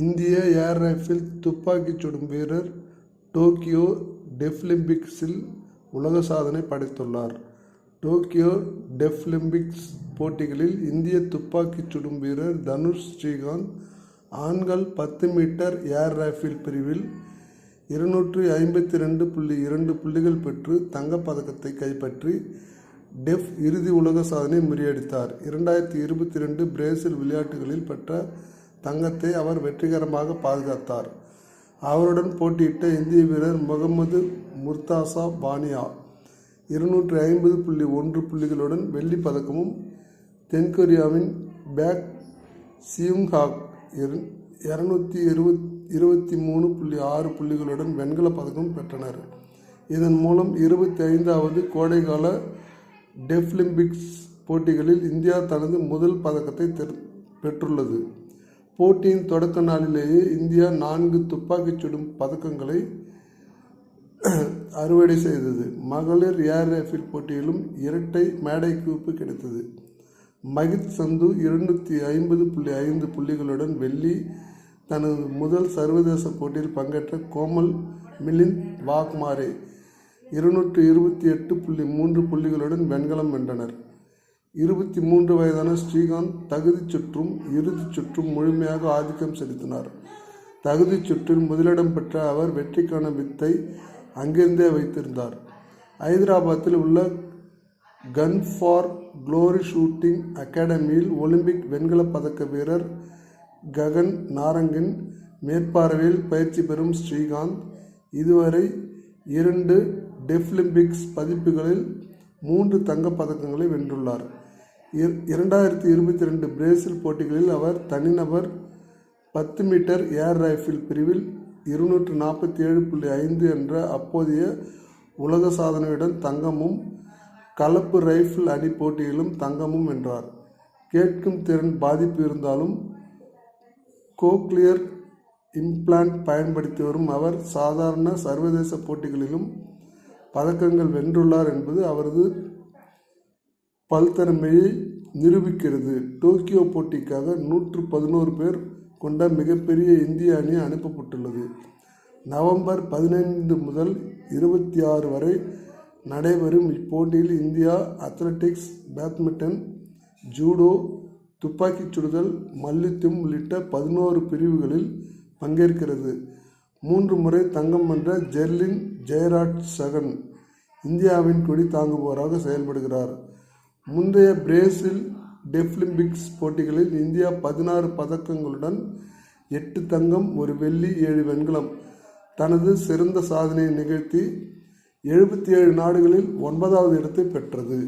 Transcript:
இந்திய air rifle துப்பாக்கிச் சுடும் வீரர் டோக்கியோ டெஃப்லிம்பிக்ஸில் உலக சாதனை படைத்துள்ளார். டோக்கியோ டெஃப்லிம்பிக்ஸ் போட்டிகளில் இந்திய துப்பாக்கிச் சுடும் வீரர் தனுஷ் ஸ்ரீகாந்த் ஆண்கள் பத்து மீட்டர் ஏர் ரைஃபிள் பிரிவில் இருநூற்று ஐம்பத்திரண்டு புள்ளி இரண்டு புள்ளிகள் பெற்று தங்கப்பதக்கத்தை கைப்பற்றி டெஃப் இறுதி உலக சாதனையை முறியடித்தார். இரண்டாயிரத்தி இருபத்தி ரெண்டு பிரேசில் விளையாட்டுகளில் பெற்ற தங்கத்தை அவர் வெற்றிகரமாக பாதுகாத்தார். அவருடன் போட்டியிட்ட இந்திய வீரர் முகமது முர்தாசா பானியா இருநூற்றி ஐம்பது புள்ளி ஒன்று புள்ளிகளுடன் வெள்ளிப் பதக்கமும் தென்கொரியாவின் பேக் சியுங்ஹாக் இருபத் இருபத்தி மூணு புள்ளி ஆறு புள்ளிகளுடன் வெண்கலப் பதக்கம் பெற்றனர். இதன் மூலம் இருபத்தி ஐந்தாவது கோடைகால டெஃப்லிம்பிக்ஸ் போட்டிகளில் இந்தியா தனது முதல் பதக்கத்தை பெற்றுள்ளது. போட்டியின் தொடக்க நாளிலேயே இந்தியா நான்கு துப்பாக்கிச் சுடும் பதக்கங்களை அறுவடை செய்தது. மகளிர் ஏர் ரைஃபிள் போட்டியிலும் இரட்டை மேடைகுவிப்பு கிடைத்தது. மகித் சந்து இருநூற்றி ஐம்பது புள்ளி ஐந்து புள்ளிகளுடன் வெள்ளி தனது முதல் சர்வதேச போட்டியில் பங்கேற்ற கோமல் மிலின் வாக்மாரே இருநூற்று இருபத்தி எட்டு புள்ளி மூன்று புள்ளிகளுடன் வெண்கலம் வென்றனர். இருபத்தி மூன்று வயதான ஸ்ரீகாந்த் தகுதிச் சுற்றும் இறுதிச் சுற்றும் முழுமையாக ஆதிக்கம் செலுத்தினார். தகுதிச் சுற்றில் முதலிடம் பெற்ற அவர் வெற்றிக்கான வித்தை அங்கிருந்தே வைத்திருந்தார். ஐதராபாத்தில் உள்ள கன் ஃபார் குளோரி ஷூட்டிங் அகாடமியில் ஒலிம்பிக் வெண்கலப் பதக்க வீரர் ககன் நாரங்கின் மேற்பார்வையில் பயிற்சி பெறும் ஸ்ரீகாந்த் இதுவரை இரண்டு டெஃப்லிம்பிக்ஸ் பதிப்புகளில் மூன்று தங்கப் பதக்கங்களை வென்றுள்ளார். இரண்டாயிரத்தி இருபத்தி ரெண்டு பிரேசில் போட்டிகளில் அவர் தனிநபர் பத்து மீட்டர் ஏர் ரைஃபிள் பிரிவில் இருநூற்று நாற்பத்தி ஏழு புள்ளி ஐந்து என்ற அப்போதைய உலக சாதனையுடன் தங்கமும் கலப்பு ரைஃபிள் அணி போட்டியிலும் தங்கமும் வென்றார். கேட்கும் திறன் பாதிப்பு இருந்தாலும் கோக்லியர் இம்ப்ளான்ட் பயன்படுத்தி வரும் அவர் சாதாரண சர்வதேச போட்டிகளிலும் பதக்கங்கள் வென்றுள்ளார் என்பது அவரது பல்திறமையை நிரூபிக்கிறது. டோக்கியோ போட்டிக்காக நூற்று பதினோரு பேர் கொண்ட மிகப்பெரிய இந்திய அணி அனுப்பப்பட்டுள்ளது. நவம்பர் பதினைந்து முதல் இருபத்தி ஆறு வரை நடைபெறும் இப்போட்டியில் இந்தியா அத்லெட்டிக்ஸ் பேட்மிண்டன் ஜூடோ துப்பாக்கிச் சுடுதல் மல்யுத்தம் உள்ளிட்ட பதினோரு பிரிவுகளில் பங்கேற்கிறது. மூன்று முறை தங்கம் வென்ற ஜெர்லின் ஜெயராஜ் சகன் இந்தியாவின் கொடி தாங்குபவராக செயல்படுகிறார். முந்தைய பிரேசில் டெஃப்லிம்பிக்ஸ் போட்டிகளில் இந்தியா பதினாறு பதக்கங்களுடன் எட்டு தங்கம் ஒரு வெள்ளி ஏழு வெண்கலம் தனது சிறந்த சாதனையை நிகழ்த்தி எழுபத்தி ஏழு நாடுகளில் ஒன்பதாவது இடத்தை பெற்றது.